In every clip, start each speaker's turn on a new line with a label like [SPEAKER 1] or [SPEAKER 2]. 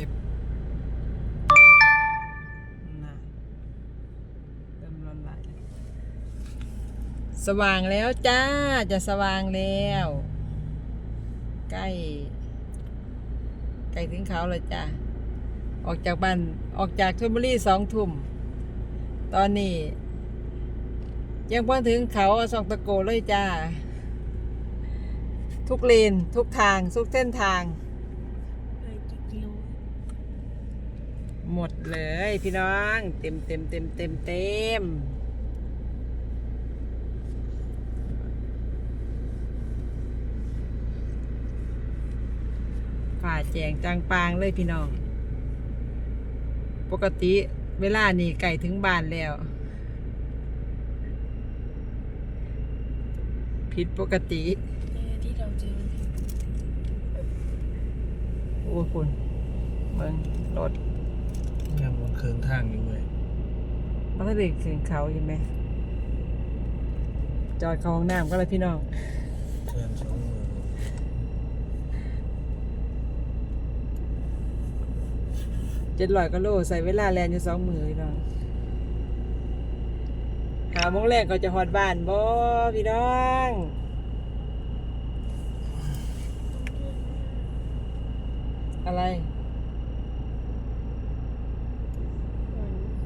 [SPEAKER 1] ก็บน่ะเริ่มร้อนไหลแล้วสว่างแล้วจ้าจะสว่างแล้ว ใกล้ ใกล้ถึงเขาเลยจ้าออกจากบ้านออกจากชลบุรีสองทุ่ม ตอนนี้ ยังพอถึงเขาสองตะโกเลยจ้า ทุกเลนทุกทาง ทุกเส้นทาง
[SPEAKER 2] เลยกี่กิโล
[SPEAKER 1] หมดเลยพี่น้อง เต็มเต็มเต็มเต็มเต็มฝ่าแจงจางปางเลยพี่น้อง ปกติเวลานี่ไก่ถึงบ้านแล้ว ผิดปกติ
[SPEAKER 2] ที่เราเจอ
[SPEAKER 1] โอ้คุณเมืองรถ
[SPEAKER 3] ยังบนเคืองทางอยู่เลย
[SPEAKER 1] มันก็เด็กถึงเขาใช่ไหม จอดเขาห้องน้ำก็เลยพี่น้อง
[SPEAKER 3] เคืองสองมือ
[SPEAKER 1] เจ็ดร้อยก็โลใส่เวลาแลนอยู่สองมือพี่น้องหาโมงแรกก็จะฮอดบ้านบ่พี่น้องอะไร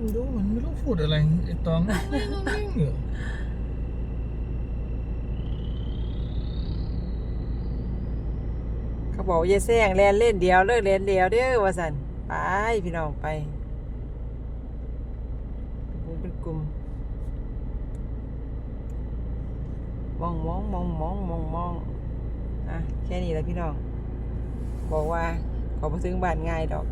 [SPEAKER 3] ไม่รู้มันไม่รู้พูดอะไรไอ้ตองไม่รู้เรื่อง
[SPEAKER 1] เขาบอกว่าอย่าแซงแลนเล่นเดียวเลิกเล่นเดียวเด้อว่าสันไปพี่น้องไปเป็นกลุ่มมองมองมองมองมองมองอะแค่นี้แหละพี่น้อง บอกว่าขอไปถึงบ้านง่ายดอก